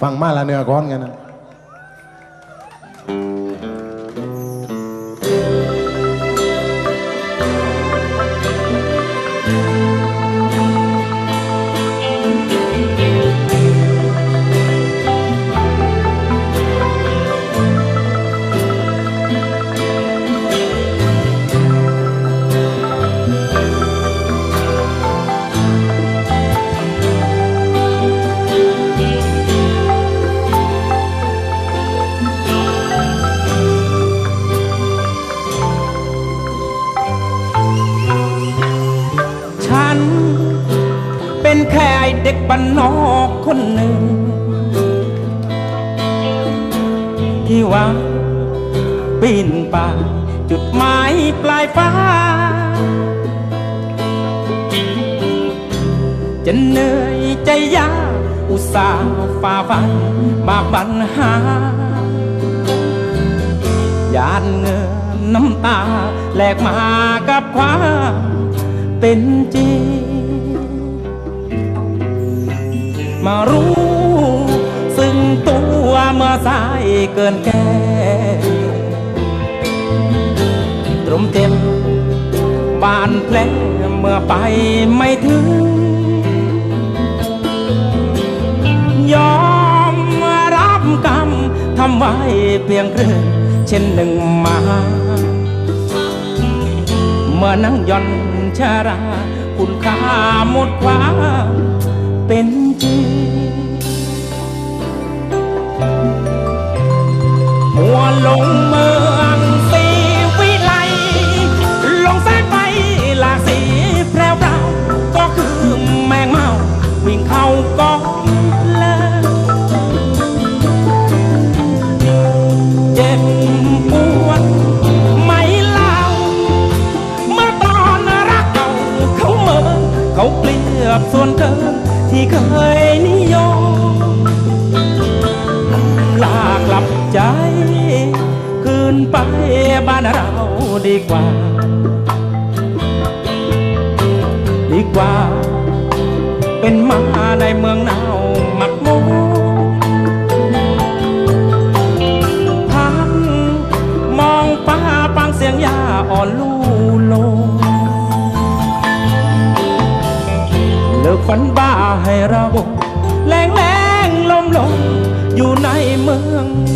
ฟังมาละเนื้อก้อนกันนะ เป็นแค่ไอเด็กบ้านนอกคนหนึ่ง ที่หวังปีนป่ายจุดหมายปลายฟ้า จะเหนื่อยใจยากอุตส่าห์ฝ่าฟันมาปัญหายานเงินน้ำตาแลกมากับความ เป็นจริง มารู้ซึ่งตัวเมื่อสายเกินแก้ตรมเต็มบานแผลเมื่อไปไม่ถึง ยอมรับกรรมทำไว้เพียงครึ่งเช่นหนึ่งมา เมื่อนั่งย่อน ชารา คุณค่าหมดความเป็นจริงหัวลงเมืองสีวิไล ลงแสายไปหลากสีแพรวาก็คือแมงเมา วิ่งเข้ากองเลยเจ็บ เปรียบส่วนเกินที่เคยนิยมลากลับใจ คืนไปบ้านเราดีกว่า ดีกว่า เป็นมาในเมืองหนาวหมักโมพักมองฟ้าฟังเสียงยาอ่อนลู่ ฝันบ้าให้เราแรงแรงลมลมอยู่ในเมืองหลวง